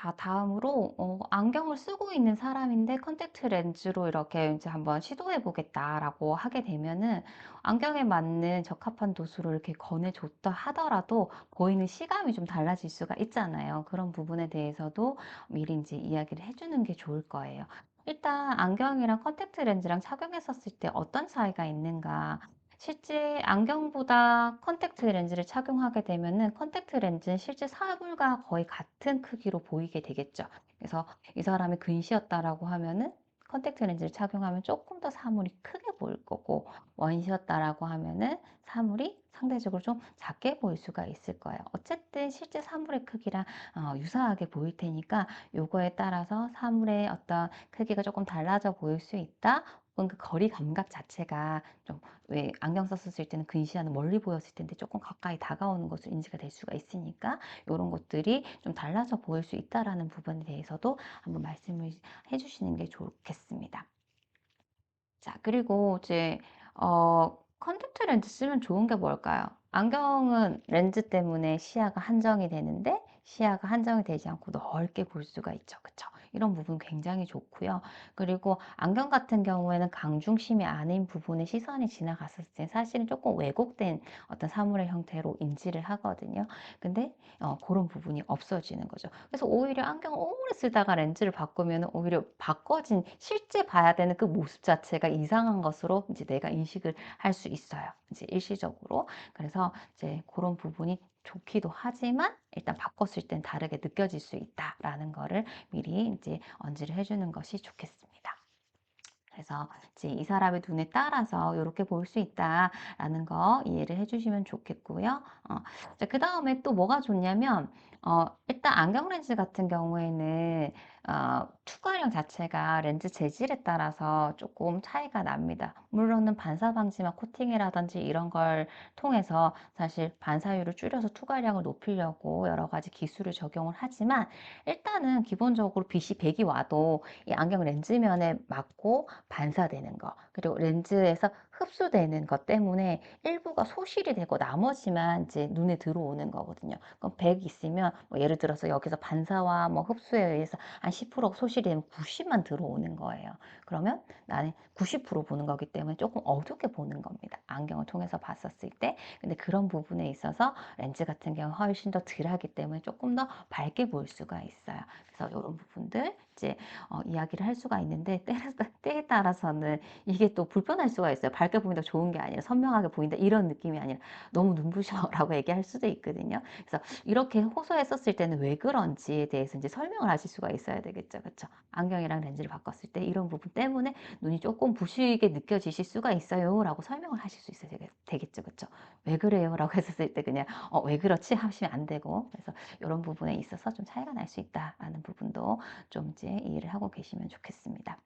자, 다음으로 어 안경을 쓰고 있는 사람인데 컨택트 렌즈로 이렇게 인제 '한번 시도해 보겠다.'라고 하게 되면은 안경에 맞는 적합한 도수를 이렇게 권해 줬다 하더라도 보이는 시감이 좀 달라질 수가 있잖아요. 그런 부분에 대해서도 미리 인제 이야기를 해 주는 게 좋을 거예요. 일단 안경이랑 컨택트 렌즈랑 착용했었을 때 어떤 차이가 있는가? 실제 안경보다 컨택트 렌즈를 착용하게 되면은 컨택트 렌즈는 실제 사물과 거의 같은 크기로 보이게 되겠죠. 그래서 이 사람이 근시였다라고 하면은 컨택트 렌즈를 착용하면 조금 더 사물이 크게 보일 거고 원시였다라고 하면은 사물이 상대적으로 좀 작게 보일 수가 있을 거예요. 어쨌든 실제 사물의 크기랑 어 유사하게 보일 테니까 요거에 따라서 사물의 어떤 크기가 조금 달라져 보일 수 있다. 혹은 그 거리 감각 자체가 좀 왜 안경 썼었을 때는 근시야는 멀리 보였을 텐데 조금 가까이 다가오는 것으로 인지가 될 수가 있으니까 요런 것들이 좀 달라져 보일 수 있다라는 부분에 대해서도 한번 말씀을 해 주시는 게 좋겠습니다. 자 그리고 이제 어 컨택트 렌즈 쓰면 좋은 게 뭘까요? 안경은 렌즈 때문에 시야가 한정이 되는데 시야가 한정이 되지 않고 넓게 볼 수가 있죠. 그쵸? 이런 부분 굉장히 좋고요. 그리고 안경 같은 경우에는 강중심이 아닌 부분에 시선이 지나갔을 때 사실은 조금 왜곡된 어떤 사물의 형태로 인지를 하거든요. 근데 어 고런 부분이 없어지는 거죠. 그래서 오히려 안경을 오래 쓰다가 렌즈를 바꾸면은 오히려 바꿔진 실제 봐야 되는 그 모습 자체가 이상한 것으로 이제 내가 인식을 할 수 있어요. 이제 일시적으로. 그래서 이제 고런 부분이 좋기도 하지만 일단 바꿨을 땐 다르게 느껴질 수 있다라는 거를 미리 인제 언지를 해 주는 것이 좋겠습니다. 그래서 이제 이 사람의 눈에 따라서 요렇게 볼 수 있다라는 거 이해를 해 주시면 좋겠고요. 어자 그다음에 또 뭐가 좋냐면 어 일단 안경 렌즈 같은 경우에는 어 투과령 자체가 렌즈 재질에 따라서 쪼끔 차이가 납니다. 물론은 반사 방지막 코팅이라든지 이런 걸 통해서 사실 반사율을 줄여서 투과량을 높이려고 여러 가지 기술을 적용을 하지만 일단은 기본적으로 빛이 100이 와도 이 안경 렌즈면에 맞고 반사되는 거 그리고 렌즈에서 흡수되는 것 때문에 일부가 소실이 되고 나머지만 이제 눈에 들어오는 거거든요. 그럼 100 있으면 뭐 예를 들어서 여기서 반사와 뭐 흡수에 의해서 한 10% 소실 이 되면 90만 들어오는 거예요. 그러면 나는 90% 보는 거기 때문에 조금 어둡게 보는 겁니다. 안경을 통해서 봤었을 때. 근데 그런 부분에 있어서 렌즈 같은 경우는 훨씬 더 덜하기 때문에 조금 더 밝게 보일 수가 있어요. 그래서 이런 부분들 이제 어 이야기를 할 수가 있는데 때에 따라서는 이게 또 불편할 수가 있어요. 밝게 보인다 좋은 게 아니라 선명하게 보인다 이런 느낌이 아니라 너무 눈부셔라고 얘기할 수도 있거든요. 그래서 이렇게 호소했었을 때는 왜 그런지에 대해서 이제 설명을 하실 수가 있어야 되겠죠. 그쵸? 안경이랑 렌즈를 바꿨을 때 이런 부분 때문에 눈이 조금 부시게 느껴지실 수가 있어요라고 설명을 하실 수 있어야 되겠죠. 그쵸? 왜 그래요라고 했었을 때 그냥 어 왜 그렇지 하시면 안 되고 그래서 이런 부분에 있어서 좀 차이가 날 수 있다라는 부분도 좀 이제 이해를 하고 계시면 좋겠습니다.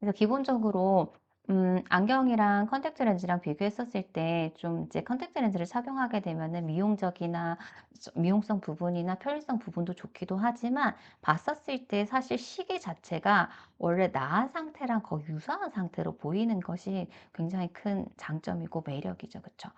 그래서 기본적으로 음 안경이랑 컨택트 렌즈랑 비교했었을 때 좀 이제 컨택트 렌즈를 착용하게 되면은 미용적이나 저 미용성 부분이나 편의성 부분도 좋기도 하지만 봤었을 때 사실 시계 자체가 원래 나은 상태랑 거의 유사한 상태로 보이는 것이 굉장히 큰 장점이고 매력이죠. 그쵸?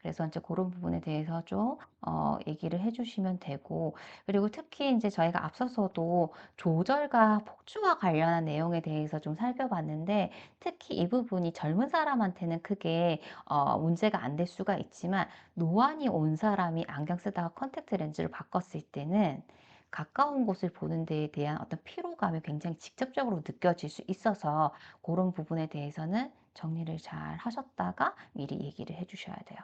그래서 이제 고런 부분에 대해서 좀 어 얘기를 해 주시면 되고 그리고 특히 인제 저희가 앞서서도 조절과 폭주와 관련한 내용에 대해서 좀 살펴봤는데 특히 이 부분이 젊은 사람한테는 크게 어 문제가 안 될 수가 있지만 노안이 온 사람이 안경 쓰다가 컨택트 렌즈를 바꿨을 때는 가까운 곳을 보는 데에 대한 어떤 피로감이 굉장히 직접적으로 느껴질 수 있어서 고런 부분에 대해서는 정리를 잘 하셨다가 미리 얘기를 해 주셔야 돼요.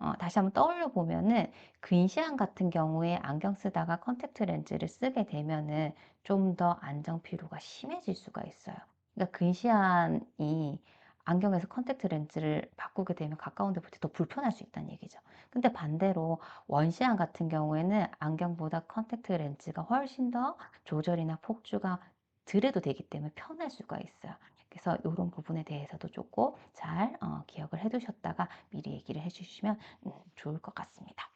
어 다시 한번 떠올려 보면은 근시안 같은 경우에 안경 쓰다가 컨택트 렌즈를 쓰게 되면은 좀 더 안정 피로가 심해질 수가 있어요. 그러니까 근시안이 안경에서 컨택트 렌즈를 바꾸게 되면 가까운 데 볼 때 더 불편할 수 있다는 얘기죠. 근데 반대로 원시안 같은 경우에는 안경보다 컨택트 렌즈가 훨씬 더 조절이나 폭주가 덜해도 되기 때문에 편할 수가 있어요. 그래서 요런 부분에 대해서도 쪼끔 잘어 기억을 해 두셨다가 미리 얘기를 해 주시면 음 좋을 것 같습니다.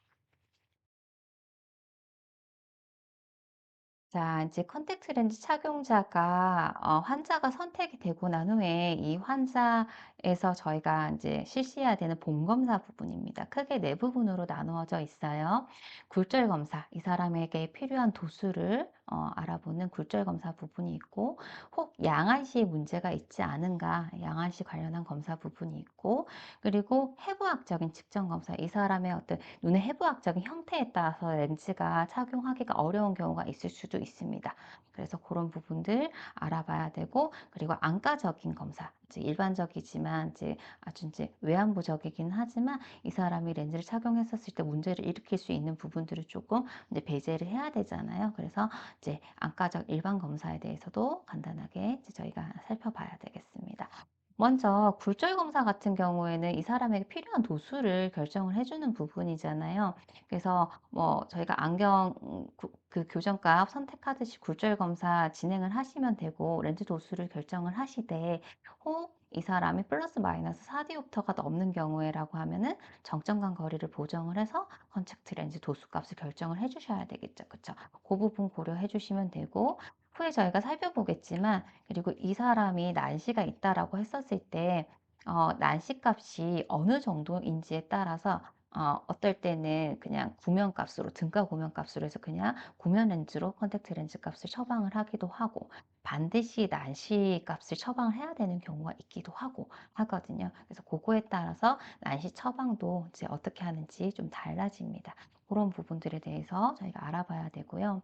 자, 이제 컨택트 렌즈 착용자가 어 환자가 선택이 되고 난 후에 이 환자에서 저희가 이제 실시해야 되는 본 검사 부분입니다. 크게 네 부분으로 나누어져 있어요. 굴절 검사, 이 사람에게 필요한 도수를 어 알아보는 굴절 검사 부분이 있고 혹 양안시에 문제가 있지 않은가 양안시 관련한 검사 부분이 있고 그리고 해부학적인 측정 검사, 이 사람의 어떤 눈의 해부학적인 형태에 따라서 렌즈가 착용하기가 어려운 경우가 있을 수도 있습니다. 그래서 그런 부분들 알아봐야 되고 그리고 안과적인 검사 이제 일반적이지만 이제 아주 이제 외안부적이긴 하지만 이 사람이 렌즈를 착용했었을 때 문제를 일으킬 수 있는 부분들을 조금 이제 배제를 해야 되잖아요. 그래서 이제 안과적 일반 검사에 대해서도 간단하게 이제 저희가 살펴봐야 되겠습니다. 먼저 굴절 검사 같은 경우에는 이 사람에게 필요한 도수를 결정을 해주는 부분이잖아요. 그래서 뭐 저희가 안경 음, 구- 그 교정값 선택하듯이 굴절 검사 진행을 하시면 되고 렌즈 도수를 결정을 하시되 혹 이 사람이 플러스 마이너스 4디옵터가 넘는 경우에라고 하면은 정점 간 거리를 보정을 해서 컨택트 렌즈 도수 값을 결정을 해 주셔야 되겠죠. 그쵸? 그 부분 고려해 주시면 되고 후에 저희가 살펴보겠지만 그리고 이 사람이 난시가 있다라고 했었을 때 어 난시 값이 어느 정도인지에 따라서 어 어떨 때는 그냥 구면 값으로 등가 구면 값으로 해서 그냥 구면 렌즈로 컨택트 렌즈 값을 처방을 하기도 하고 반드시 난시 값을 처방을 해야 되는 경우가 있기도 하고 하거든요. 그래서 그거에 따라서 난시 처방도 이제 어떻게 하는지 좀 달라집니다. 그런 부분들에 대해서 저희가 알아봐야 되고요.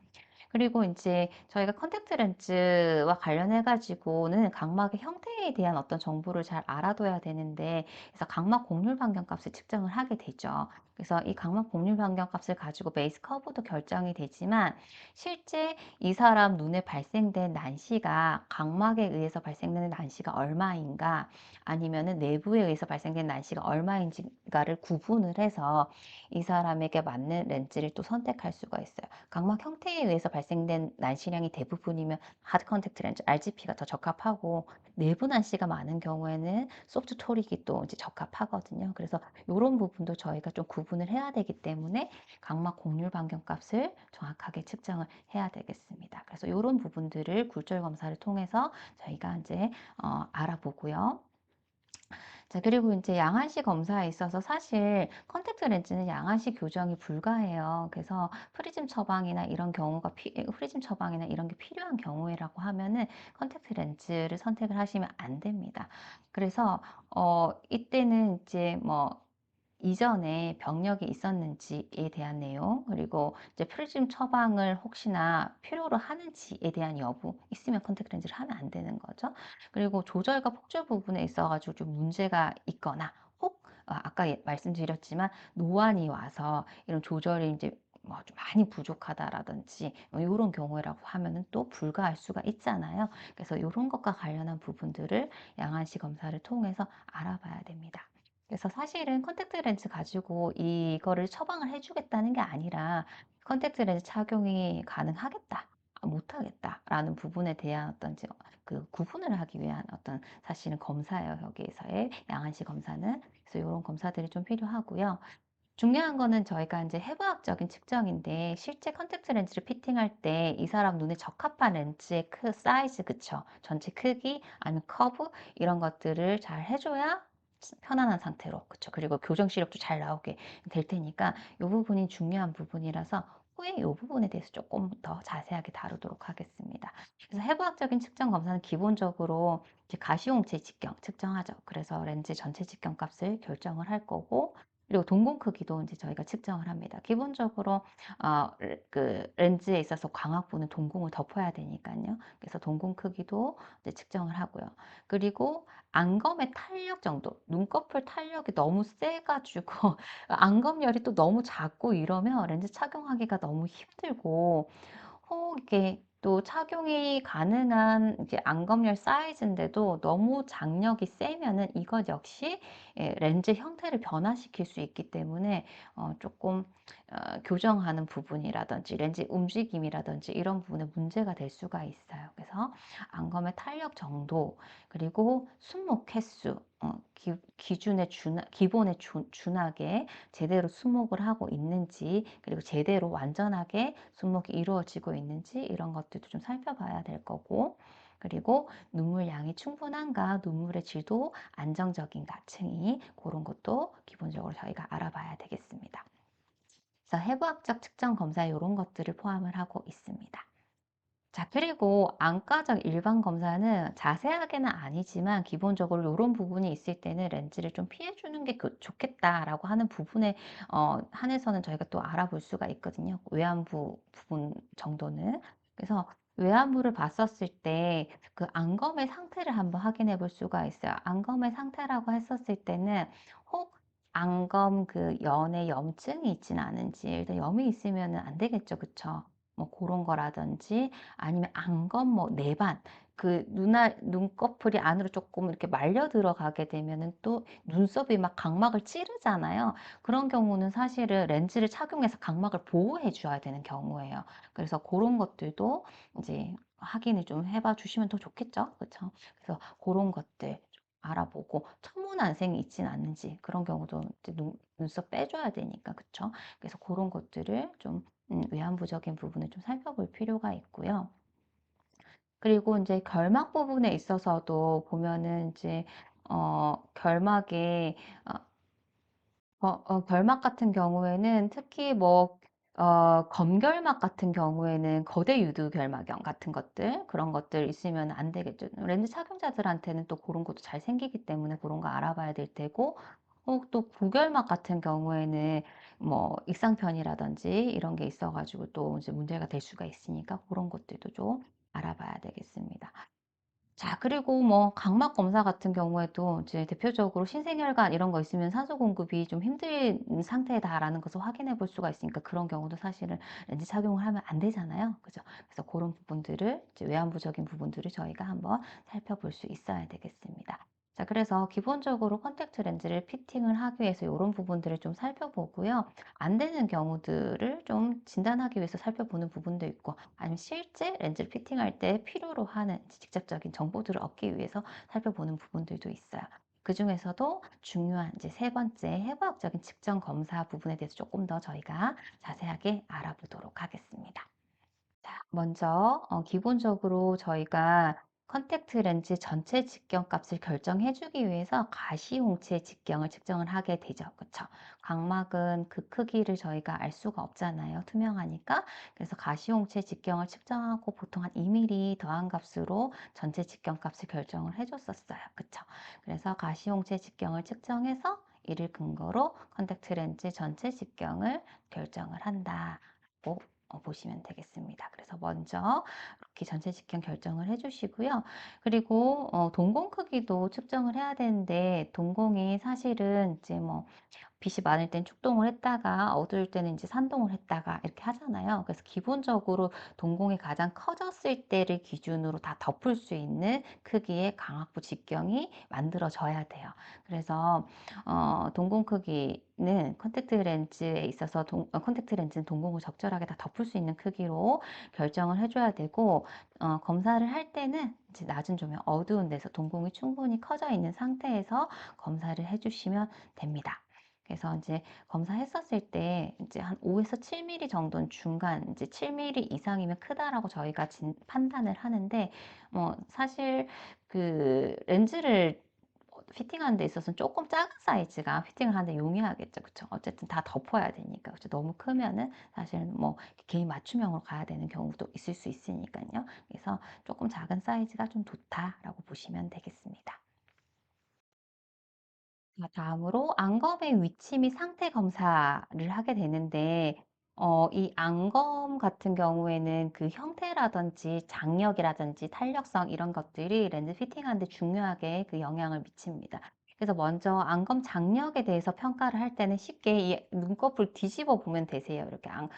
그리고 인제 저희가 컨택트 렌즈와 관련해 가지고는 각막의 형태에 대한 어떤 정보를 잘 알아둬야 되는데 그래서 각막 곡률 반경값을 측정을 하게 되죠. 그래서 이 각막 곡률 반경값을 가지고 베이스 커브도 결정이 되지만 실제 이 사람 눈에 발생된 난시가 각막에 의해서 발생되는 난시가 얼마인가 아니면은 내부에 의해서 발생된 난시가 얼마인지가를 구분을 해서 이 사람에게 맞는 렌즈를 또 선택할 수가 있어요. 각막 형태에 의해서 발 생된 난시량이 대부분이면 하드 컨택트 렌즈 RGP가 더 적합하고 내부 난시가 많은 경우에는 소프트 토릭이 또 이제 적합하거든요. 그래서 요런 부분도 저희가 좀 구분을 해야 되기 때문에 각막 곡률 반경 값을 정확하게 측정을 해야 되겠습니다. 그래서 요런 부분들을 굴절 검사를 통해서 저희가 이제 어 알아보고요. 자 그리고 인제 양안시 검사에 있어서 사실 컨택트 렌즈는 양안시 교정이 불가해요. 그래서 프리즘 처방이나 이런 경우가 피 프리즘 처방이나 이런 게 필요한 경우에라고 하면은 컨택트 렌즈를 선택을 하시면 안 됩니다. 그래서 어 이때는 이제 뭐 이전에 병력이 있었는지에 대한 내용, 그리고 이제 프리즘 처방을 혹시나 필요로 하는지에 대한 여부, 있으면 컨택트 렌즈를 하면 안 되는 거죠. 그리고 조절과 폭절 부분에 있어 가지고 좀 문제가 있거나 혹아 아까 예 말씀드렸지만 노안이 와서 이런 조절이 인제 뭐좀 많이 부족하다라든지 뭐 요런 경우라고 하면은 또 불가할 수가 있잖아요. 그래서 요런 것과 관련한 부분들을 양안시 검사를 통해서 알아봐야 됩니다. 그래서 사실은 컨택트 렌즈 가지고 이거를 처방을 해 주겠다는 게 아니라 컨택트 렌즈 착용이 가능하겠다. 아 못하겠다라는 부분에 대한 어떤 이제 그 구분을 하기 위한 어떤 사실은 검사예요, 여기에서의 양안시 검사는. 그래서 요런 검사들이 좀 필요하고요. 중요한 거는 저희가 인제 해부학적인 측정인데 실제 컨택트 렌즈를 피팅할 때 이 사람 눈에 적합한 렌즈의 크 사이즈 그쵸. 전체 크기 아니면 커브 이런 것들을 잘 해 줘야 스 편안한 상태로 그쵸. 그리고 교정 시력도 잘 나오게 될 테니까 요 부분이 중요한 부분이라서 후에 요 부분에 대해서 쪼끔 더 자세하게 다루도록 하겠습니다. 그래서 해부학적인 측정 검사는 기본적으로 가시용체 직경 측정하죠. 그래서 렌즈 전체 직경 값을 결정을 할 거고 그리고 동공 크기도 인제 저희가 측정을 합니다. 기본적으로 어르그 렌즈에 있어서 광학부는 동공을 덮어야 되니깐요. 그래서 동공 크기도 이제 측정을 하고요. 그리고 안검의 탄력 정도, 눈꺼풀 탄력이 너무 세 가지고 안검열이 또 너무 작고 이러면 렌즈 착용하기가 너무 힘들고 혹 이렇게 또 착용이 가능한 이제 안검열 사이즈인데도 너무 장력이 세면은 이것 역시 예 렌즈 형태를 변화시킬 수 있기 때문에 어 쪼끔 어 교정하는 부분이라든지 렌즈 움직임이라든지 이런 부분에 문제가 될 수가 있어요. 그래서 안검의 탄력 정도 그리고 손목 횟수 어 기 기준에 준하 기본에 준 준하게 제대로 수목을 하고 있는지 그리고 제대로 완전하게 수목이 이루어지고 있는지 이런 것들도 좀 살펴봐야 될 거고 그리고 눈물 양이 충분한가 눈물의 질도 안정적인가 층이 그런 것도 기본적으로 저희가 알아봐야 되겠습니다. 그래서 해부학적 측정 검사 이런 것들을 포함을 하고 있습니다. 자, 그리고 안과적 일반 검사는 자세하게는 아니지만 기본적으로 이런 부분이 있을 때는 렌즈를 좀 피해 주는 게 그 좋겠다라고 하는 부분에 어 한해서는 저희가 또 알아볼 수가 있거든요. 외안부 부분 정도는. 그래서 외안부를 봤었을 때 그 안검의 상태를 한번 확인해 볼 수가 있어요. 안검의 상태라고 했었을 때는 혹 안검 그 연에 염증이 있지는 않은지 일단 염이 있으면은 안 되겠죠. 그쵸? 뭐 고런 거라든지 아니면 안검 뭐 내반 그 눈알 눈꺼풀이 안으로 조금 이렇게 말려 들어가게 되면은 또 눈썹이 막 각막을 찌르잖아요. 그런 경우는 사실은 렌즈를 착용해서 각막을 보호해 줘야 되는 경우예요. 그래서 고런 것들도 이제 확인을 좀 해봐 주시면 더 좋겠죠. 그쵸? 그래서 고런 것들 좀 알아보고 천문안생이 있진 않은지 그런 경우도 눈 눈썹 빼 줘야 되니까 그쵸? 그래서 고런 것들을 좀음 외안부적인 부분을 좀 살펴볼 필요가 있고요. 그리고 인제 결막 부분에 있어서도 보면은 인제 어 결막에 어어어 결막 같은 경우에는 특히 뭐 어 검결막 같은 경우에는 거대 유두 결막염 같은 것들 그런 것들 있으면 안 되겠죠. 렌즈 착용자들한테는 또 고런 것도 잘 생기기 때문에 고런 거 알아봐야 될 테고 혹또 구결막 같은 경우에는 뭐 익상편이라든지 이런 게 있어 가지고 또 이제 문제가 될 수가 있으니까 고런 것들도 좀 알아봐야 되겠습니다. 자 그리고 뭐 각막 검사 같은 경우에도 이제 대표적으로 신생혈관 이런 거 있으면 산소 공급이 좀 힘든 상태다라는 것을 확인해 볼 수가 있으니까 그런 경우도 사실은 렌즈 착용을 하면 안 되잖아요. 그죠? 그래서 그런 부분들을 이제 외안부적인 부분들을 저희가 한번 살펴볼 수 있어야 되겠습니다. 자 그래서 기본적으로 컨택트 렌즈를 피팅을 하기 위해서 이런 부분들을 좀 살펴보고요. 안 되는 경우들을 좀 진단하기 위해서 살펴보는 부분도 있고 아니면 실제 렌즈를 피팅할 때 필요로 하는 직접적인 정보들을 얻기 위해서 살펴보는 부분들도 있어요. 그 중에서도 중요한 이제 세 번째 해부학적인 측정 검사 부분에 대해서 조금 더 저희가 자세하게 알아보도록 하겠습니다. 자, 먼저 어 기본적으로 저희가 컨택트 렌즈 전체 직경 값을 결정해 주기 위해서 가시홍채 직경을 측정을 하게 되죠. 그쵸? 각막은 그 크기를 저희가 알 수가 없잖아요. 투명하니까. 그래서 가시홍채 직경을 측정하고 보통 한 2mm 더한 값으로 전체 직경 값을 결정을 해 줬었어요. 그쵸? 그래서 가시홍채 직경을 측정해서 이를 근거로 컨택트 렌즈 전체 직경을 결정을 한다고 어 보시면 되겠습니다. 그래서 먼저 이렇게 전체 직경 결정을 해 주시고요. 그리고 어 동공 크기도 측정을 해야 되는데 동공이 사실은 이제 뭐 빛이 많을 땐 축동을 했다가 어두울 때는 이제 산동을 했다가 이렇게 하잖아요. 그래서 기본적으로 동공이 가장 커졌을 때를 기준으로 다 덮을 수 있는 크기의 광학부 직경이 만들어져야 돼요. 그래서 어 동공 크기는 컨택트 렌즈에 있어서 동어 컨택트 렌즈는 동공을 적절하게 다 덮을 수 있는 크기로 결정을 해 줘야 되고 어 검사를 할 때는 이제 낮은 조명 어두운 데서 동공이 충분히 커져 있는 상태에서 검사를 해 주시면 됩니다. 그래서 인제 검사했었을 때 인제 한 5에서 7mm 정도는 중간 인제 7mm 이상이면 크다라고 저희가 진 판단을 하는데 뭐 사실 그 렌즈를 어 피팅하는 데 있어서는 쪼끔 작은 사이즈가 피팅을 하는 데 용이하겠죠. 그쵸? 어쨌든 다 덮어야 되니까. 그죠? 너무 크면은 사실은 뭐 개인 맞춤형으로 가야 되는 경우도 있을 수 있으니깐요. 그래서 '쪼끔 작은 사이즈가 좀 좋다.'라고 보시면 되겠습니다. 자, 다음으로 안검의 위치 및 상태 검사를 하게 되는데, 어, 이 안검 같은 경우에는 그 형태라든지 장력이라든지 탄력성 이런 것들이 렌즈 피팅하는데 중요하게 그 영향을 미칩니다. 그래서 먼저 안검 장력에 대해서 평가를 할 때는 쉽게 이 눈꺼풀 뒤집어 보면 되세요. 이렇게 안,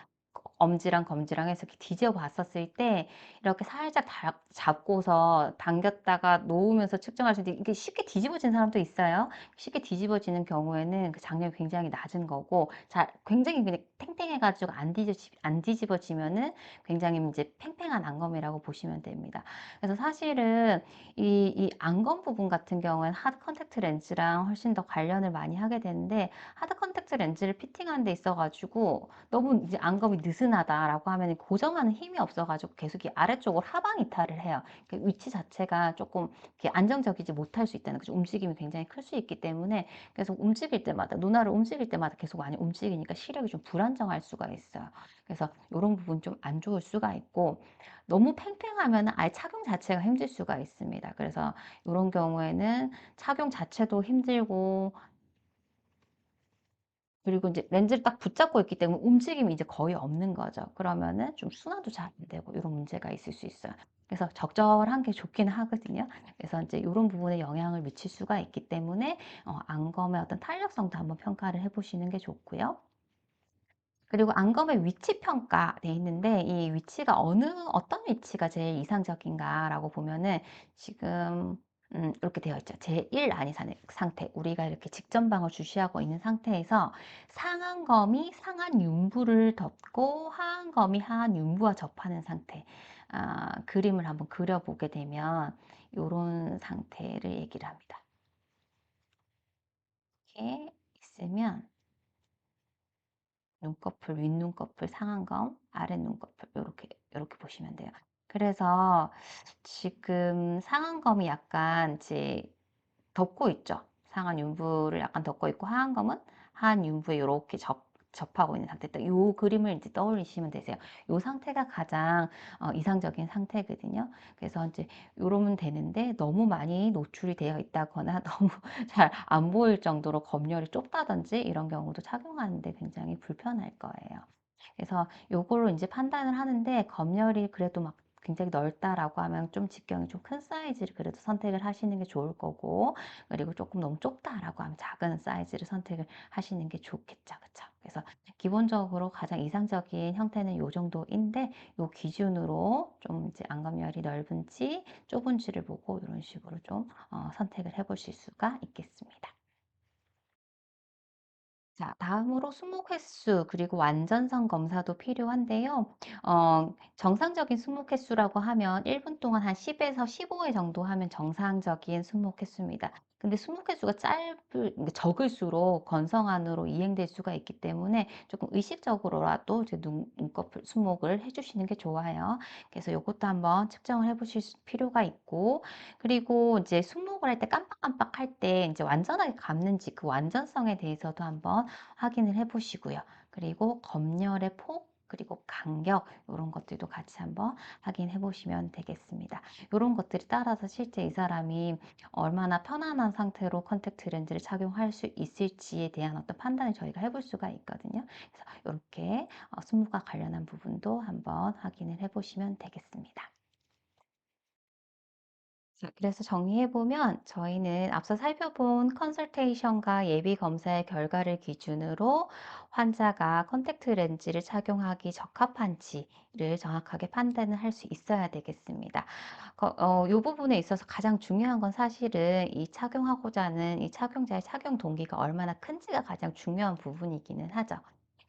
엄지랑 검지랑 해서 이렇게 뒤집어 봤었을 때 이렇게 살짝 다 잡고서 당겼다가 놓으면서 측정할 수 있는데 이게 쉽게 뒤집어진 사람도 있어요. 쉽게 뒤집어지는 경우에는 그 장력이 굉장히 낮은 거고 잘 굉장히 그냥 탱탱해 가지고 안 뒤집어 안 뒤집어지면은 굉장히 이제 팽팽한 안검이라고 보시면 됩니다. 그래서 사실은 이 이 안검 부분 같은 경우에는 하드 컨택트 렌즈랑 훨씬 더 관련을 많이 하게 되는데 하드 컨택트 렌즈를 피팅하는 데 있어 가지고 너무 이제 안검이 느슨 하다라고 하면 고정하는 힘이 없어 가지고 계속 이 아래쪽으로 하방 이탈을 해요. 그 위치 자체가 조금 안정적이지 못할 수 있다는 거죠. 움직임이 굉장히 클 수 있기 때문에 계속 움직일 때마다 눈알을 움직일 때마다 계속 많이 움직이니까 시력이 좀 불안정할 수가 있어요. 그래서 이런 부분 좀 안 좋을 수가 있고 너무 팽팽하면 아예 착용 자체가 힘들 수가 있습니다. 그래서 이런 경우에는 착용 자체도 힘들고 그리고 이제 렌즈를 딱 붙잡고 있기 때문에 움직임이 이제 거의 없는 거죠. 그러면은 좀 순환도 잘 안 되고 이런 문제가 있을 수 있어요. 그래서 적절한 게 좋기는 하거든요. 그래서 이제 이런 부분에 영향을 미칠 수가 있기 때문에 어 안검의 어떤 탄력성도 한번 평가를 해 보시는 게 좋고요. 그리고 안검의 위치 평가돼 있는데 이 위치가 어느 어떤 위치가 제일 이상적인가라고 보면은 지금 음 이렇게 되어 있죠. 제1 안이 상태. 우리가 이렇게 직전방을 주시하고 있는 상태에서 상안검이 상안 윤부를 덮고 하안검이 하안 윤부와 접하는 상태. 아, 그림을 한번 그려보게 되면 이런 상태를 얘기를 합니다. 이렇게 있으면 눈꺼풀, 윗눈꺼풀, 상안검, 아랫눈꺼풀 요렇게 요렇게 보시면 돼요. 그래서 지금 상안검이 약간 이제 덮고 있죠. 상안 윤부를 약간 덮고 있고 하안검은 하안 윤부에 요렇게 접 접하고 있는 상태. 요 그림을 이제 떠올리시면 되세요. 요 상태가 가장 어, 이상적인 상태거든요. 그래서 이제 요러면 되는데 너무 많이 노출이 되어 있다거나 너무 잘 안 보일 정도로 검열이 좁다든지 이런 경우도 착용하는데 굉장히 불편할 거예요. 그래서 요걸로 이제 판단을 하는데 검열이 그래도 막 굉장히 넓다라고 하면 좀 직경이 좀 큰 사이즈를 그래도 선택을 하시는 게 좋을 거고 그리고 조금 너무 좁다라고 하면 작은 사이즈를 선택을 하시는 게 좋겠죠. 그쵸? 그래서 기본적으로 가장 이상적인 형태는 요 정도인데 요 기준으로 좀 이제 안검열이 넓은지 좁은지를 보고 이런 식으로 좀 어, 선택을 해 보실 수가 있겠습니다. 자, 다음으로 수목 횟수 그리고 완전성 검사도 필요한데요. 어, 정상적인 수목 횟수라고 하면 1분 동안 한 10에서 15회 정도 하면 정상적인 수목 횟수입니다. 근데 수목 횟수가 짧을 그러니까 적을수록 건성안으로 이행될 수가 있기 때문에 조금 의식적으로라도 이제 눈, 눈꺼풀 수목을 해주시는 게 좋아요. 그래서 이것도 한번 측정을 해보실 필요가 있고 그리고 이제 수목을 할 때 깜빡깜빡 할 때 이제 완전하게 감는지 그 완전성에 대해서도 한번 확인을 해 보시고요. 그리고 검열의 폭 간격 이런 것들도 같이 한번 확인해 보시면 되겠습니다. 이런 것들이 따라서 실제 이 사람이 얼마나 편안한 상태로 컨택트 렌즈를 착용할 수 있을지에 대한 어떤 판단을 저희가 해볼 수가 있거든요. 그래서 이렇게 어, 스무과 관련한 부분도 한번 확인을 해 보시면 되겠습니다. 자, 그래서 정리해보면 저희는 앞서 살펴본 컨설테이션과 예비 검사의 결과를 기준으로 환자가 컨택트 렌즈를 착용하기 적합한지를 정확하게 판단을 할 수 있어야 되겠습니다. 어, 이 부분에 있어서 가장 중요한 건 사실은 이 착용하고자 하는 이 착용자의 착용 동기가 얼마나 큰지가 가장 중요한 부분이기는 하죠.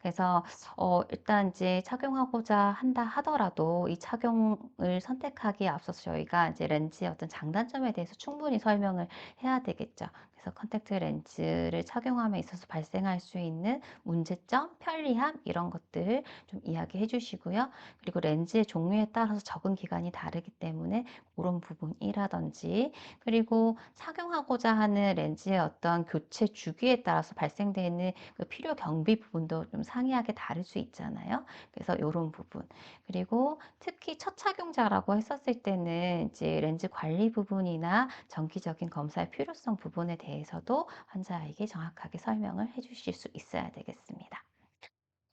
그래서 어 일단 이제 착용하고자 한다 하더라도 이 착용을 선택하기에 앞서서 저희가 이제 렌즈의 어떤 장단점에 대해서 충분히 설명을 해야 되겠죠. 그래서 컨택트 렌즈를 착용함에 있어서 발생할 수 있는 문제점, 편리함 이런 것들을 좀 이야기해 주시고요. 그리고 렌즈의 종류에 따라서 적응 기간이 다르기 때문에 그런 부분이라든지 그리고 착용하고자 하는 렌즈의 어떤 교체 주기에 따라서 발생되는 그 필요 경비 부분도 좀 상이하게 다를 수 있잖아요. 그래서 이런 부분 그리고 특히 첫 착용자라고 했었을 때는 이제 렌즈 관리 부분이나 정기적인 검사의 필요성 부분에 대해 서도 환자에게 정확하게 설명을 해주실 수 있어야 되겠습니다.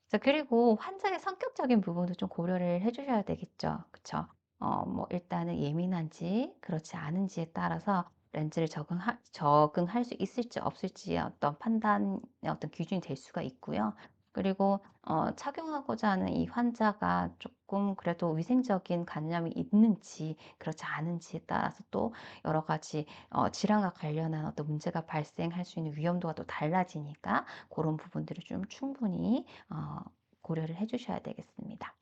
자, 그리고 환자의 성격적인 부분도 좀 고려를 해주셔야 되겠죠. 그쵸? 어, 뭐, 일단은 예민한지, 그렇지 않은지에 따라서 렌즈를 적응하, 적응할 수 있을지 없을지의 어떤 판단의 어떤 기준이 될 수가 있고요. 그리고 어 착용하고자 하는 이 환자가 조금 그래도 위생적인 관념이 있는지 그렇지 않은지에 따라서 또 여러 가지 어 질환과 관련한 어떤 문제가 발생할 수 있는 위험도가 또 달라지니까 그런 부분들을 좀 충분히 어 고려를 해 주셔야 되겠습니다.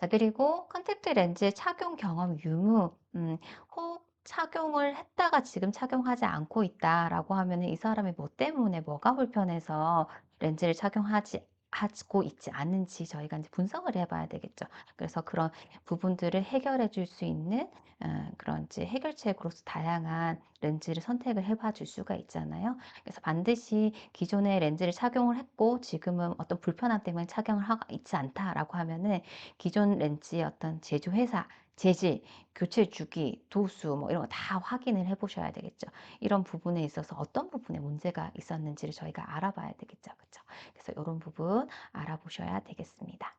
자 그리고 컨택트 렌즈 착용 경험 유무 음혹 착용을 했다가 지금 착용하지 않고 있다라고 하면은 이 사람이 뭐 때문에 뭐가 불편해서 렌즈를 착용하지 하고 있지 않은지 저희가 인제 분석을 해 봐야 되겠죠. 그래서 그런 부분들을 해결해 줄 수 있는 어 그런 이제 해결책으로서 다양한 렌즈를 선택을 해봐 줄 수가 있잖아요. 그래서 반드시 기존에 렌즈를 착용을 했고 지금은 어떤 불편함 때문에 착용을 하고 있지 않다라고 하면은 기존 렌즈의 어떤 제조 회사, 재질, 교체 주기, 도수 뭐 이런 거 다 확인을 해 보셔야 되겠죠. 이런 부분에 있어서 어떤 부분에 문제가 있었는지를 저희가 알아봐야 되겠죠. 그쵸? 그래서 이런 부분 알아보셔야 되겠습니다.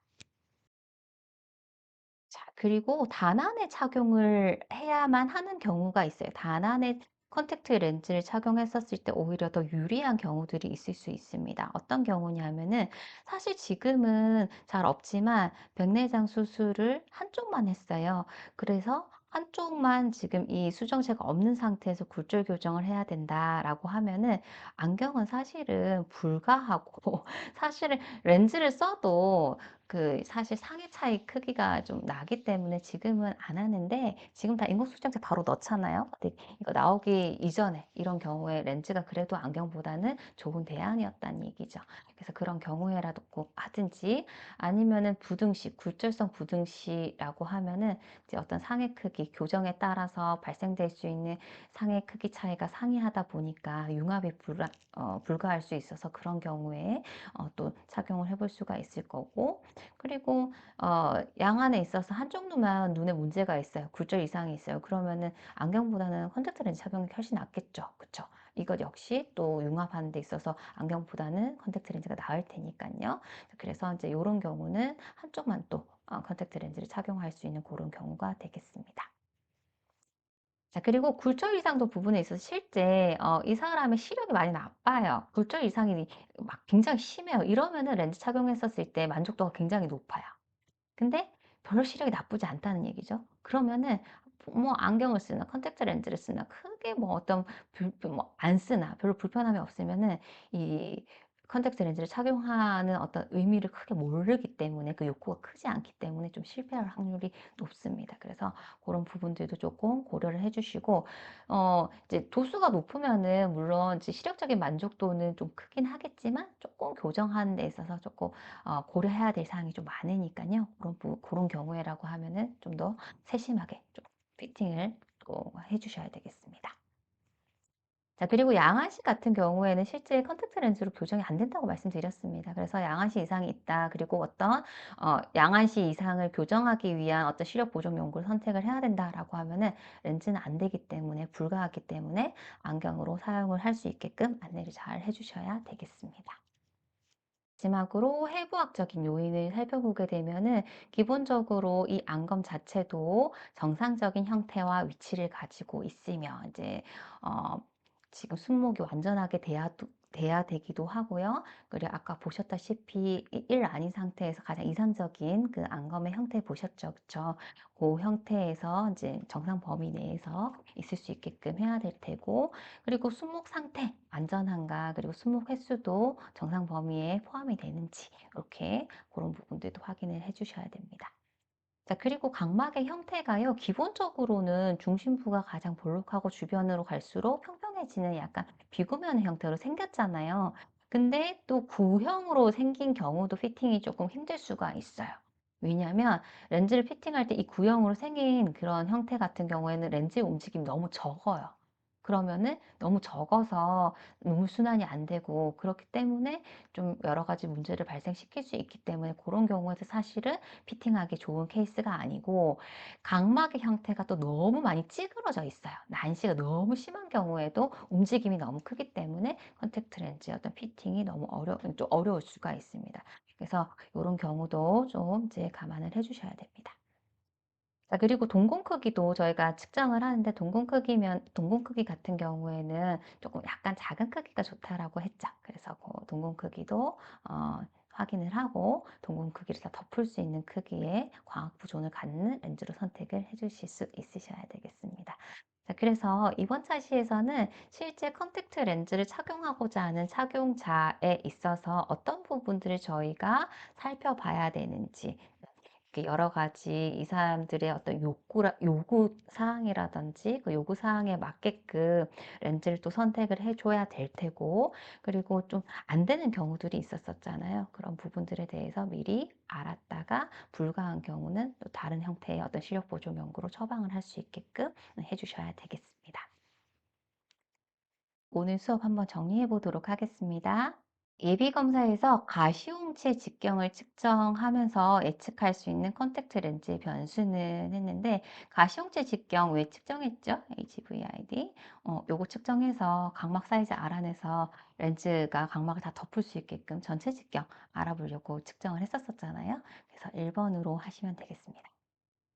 자 그리고 단안에 착용을 해야만 하는 경우가 있어요. 단안에 컨택트 렌즈를 착용했었을 때 오히려 더 유리한 경우들이 있을 수 있습니다. 어떤 경우냐면은 사실 지금은 잘 없지만 백내장 수술을 한쪽만 했어요. 그래서 한쪽만 지금 이 수정체가 없는 상태에서 굴절 교정을 해야 된다라고 하면은 안경은 사실은 불가하고 사실은 렌즈를 써도 그 사실 상의 차이 크기가 좀 나기 때문에 지금은 안 하는데 지금 다 인공 수정제 바로 넣잖아요. 근데 이거 나오기 이전에 이런 경우에 렌즈가 그래도 안경보다는 좋은 대안이었다는 얘기죠. 그래서 그런 경우에라도 꼭 하든지 아니면은 부등시, 굴절성 부등시라고 하면은 이제 어떤 상의 크기, 교정에 따라서 발생될 수 있는 상의 크기 차이가 상이하다 보니까 융합이 불가, 어, 불가할 수 있어서 그런 경우에 어, 또 착용을 해볼 수가 있을 거고 그리고 어 양안에 있어서 한쪽 눈만 눈에 문제가 있어요. 굴절 이상이 있어요. 그러면은 안경보다는 컨택트 렌즈 착용이 훨씬 낫겠죠. 그쵸? 이것 역시 또 융합하는 데 있어서 안경보다는 컨택트 렌즈가 나을 테니깐요. 그래서 이제 요런 경우는 한쪽만 또어 컨택트 렌즈를 착용할 수 있는 고런 경우가 되겠습니다. 자 그리고 굴절 이상도 부분에 있어서 실제 어 이 사람의 시력이 많이 나빠요. 굴절 이상이 막 굉장히 심해요. 이러면은 렌즈 착용했었을 때 만족도가 굉장히 높아요. 근데 별로 시력이 나쁘지 않다는 얘기죠. 그러면은 뭐 안경을 쓰나 컨택트 렌즈를 쓰나 크게 뭐 어떤 불뭐안 쓰나 별로 불편함이 없으면은 이 컨택트 렌즈를 착용하는 어떤 의미를 크게 모르기 때문에 그 욕구가 크지 않기 때문에 좀 실패할 확률이 높습니다. 그래서 그런 부분들도 조금 고려를 해 주시고 어 이제 도수가 높으면은 물론 이제 시력적인 만족도는 좀 크긴 하겠지만 조금 교정하는 데 있어서 조금 어 고려해야 될 사항이 좀 많으니깐요. 그런 부 고런 경우에라고 하면은 좀 더 세심하게 좀 피팅을 또해 주셔야 되겠습니다. 자 그리고 양아시 같은 경우에는 실제 컨택트 렌즈로 교정이 안 된다고 말씀드렸습니다. 그래서 양아시 이상이 있다. 그리고 어떤 어 양아시 이상을 교정하기 위한 어떤 시력 보정 연구를 선택을 해야 된다라고 하면은 렌즈는 안 되기 때문에 불가하기 때문에 안경으로 사용을 할 수 있게끔 안내를 잘 해 주셔야 되겠습니다. 마지막으로 해부학적인 요인을 살펴보게 되면은 기본적으로 이 안검 자체도 정상적인 형태와 위치를 가지고 있으며 이제 어 지금 승모기 완전하게 돼야 돼야 되기도 하고요. 그리고 아까 보셨다시피 이1 아닌 상태에서 가장 이상적인 그 안검의 형태 보셨죠? 그쵸? 그 형태에서 이제 정상 범위 내에서 있을 수 있게끔 해야 될 테고 그리고 손목 상태 안전한가 그리고 손목 횟수도 정상 범위에 포함이 되는지 이렇게 그런 부분들도 확인을 해 주셔야 됩니다. 자 그리고 각막의 형태가요. 기본적으로는 중심부가 가장 볼록하고 주변으로 갈수록 평평해지는 약간 비구면 형태로 생겼잖아요. 근데 또 구형으로 생긴 경우도 피팅이 조금 힘들 수가 있어요. 왜냐하면 렌즈를 피팅할 때 이 구형으로 생긴 그런 형태 같은 경우에는 렌즈의 움직임이 너무 적어요. 그러면은 너무 적어서 노후순환이 안 되고 그렇기 때문에 좀 여러 가지 문제를 발생시킬 수 있기 때문에 그런 경우에도 사실은 피팅하기 좋은 케이스가 아니고 각막의 형태가 또 너무 많이 찌그러져 있어요. 난시가 너무 심한 경우에도 움직임이 너무 크기 때문에 컨택트 렌즈의 어떤 피팅이 너무 어려 좀 어려울 수가 있습니다. 그래서 이런 경우도 좀 이제 감안을 해 주셔야 됩니다. 자, 그리고 동공 크기도 저희가 측정을 하는데 동공 크기면 동공 크기 같은 경우에는 조금 약간 작은 크기가 좋다라고 했죠. 그래서 그 동공 크기도 어, 확인을 하고 동공 크기를 다 덮을 수 있는 크기의 광학 보존을 갖는 렌즈로 선택을 해주실 수 있으셔야 되겠습니다. 자, 그래서 이번 차시에서는 실제 컨택트 렌즈를 착용하고자 하는 착용자에 있어서 어떤 부분들을 저희가 살펴봐야 되는지 여러 가지 이 사람들의 어떤 욕구라, 요구 사항이라든지 그 요구 사항에 맞게끔 렌즈를 또 선택을 해줘야 될 테고 그리고 좀 안 되는 경우들이 있었었잖아요. 그런 부분들에 대해서 미리 알았다가 불가한 경우는 또 다른 형태의 어떤 시력 보조 연구로 처방을 할 수 있게끔 해주셔야 되겠습니다. 오늘 수업 한번 정리해 보도록 하겠습니다. 예비 검사에서 가시용체 직경을 측정하면서 예측할 수 있는 컨택트 렌즈의 변수는 했는데 가시용체 직경 왜 측정했죠? HVID 어, 요거 측정해서 각막 사이즈 알아내서 렌즈가 각막을 다 덮을 수 있게끔 전체 직경 알아보려고 측정을 했었었잖아요. 그래서 1번으로 하시면 되겠습니다.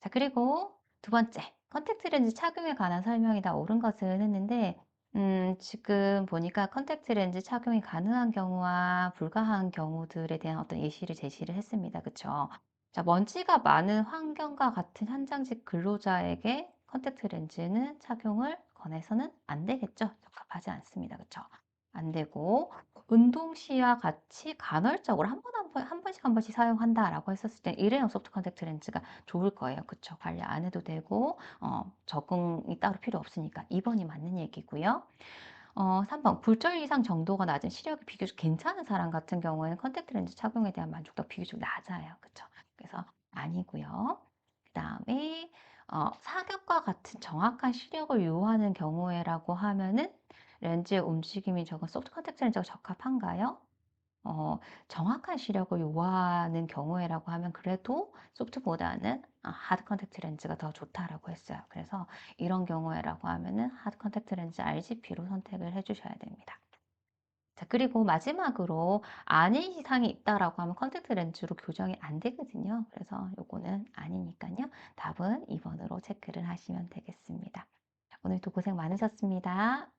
자 그리고 두 번째 컨택트 렌즈 착용에 관한 설명이 다 옳은 것은 했는데 음, 지금 보니까 컨택트 렌즈 착용이 가능한 경우와 불가한 경우들에 대한 어떤 예시를 제시를 했습니다. 그쵸? 자, 먼지가 많은 환경과 같은 현장직 근로자에게 컨택트 렌즈는 착용을 권해서는 안 되겠죠? 적합하지 않습니다. 그쵸? 안 되고, 운동 시와 같이 간헐적으로 한 번 한 번, 한 번씩 한 번씩 사용한다라고 했었을 때 일회용 소프트 컨택트 렌즈가 좋을 거예요. 그쵸? 관리 안 해도 되고, 어, 적응이 따로 필요 없으니까 2번이 맞는 얘기고요. 어, 3번 굴절 이상 정도가 낮은 시력이 비교적 괜찮은 사람 같은 경우에는 컨택트 렌즈 착용에 대한 만족도가 비교적 낮아요. 그쵸? 그래서 아니고요. 그 다음에 어, 사격과 같은 정확한 시력을 요하는 경우에라고 하면은 렌즈의 움직임이 적은 소프트 컨택트 렌즈가 적합한가요? 어, 정확한 시력을 요하는 경우에라고 하면 그래도 소프트보다는 아, 하드 컨택트 렌즈가 더 좋다라고 했어요. 그래서 이런 경우에라고 하면은 하드 컨택트 렌즈 RGP로 선택을 해주셔야 됩니다. 자, 그리고 마지막으로 안인 이상이 있다라고 하면 컨택트 렌즈로 교정이 안 되거든요. 그래서 요거는 아니니까요. 답은 2번으로 체크를 하시면 되겠습니다. 오늘도 고생 많으셨습니다.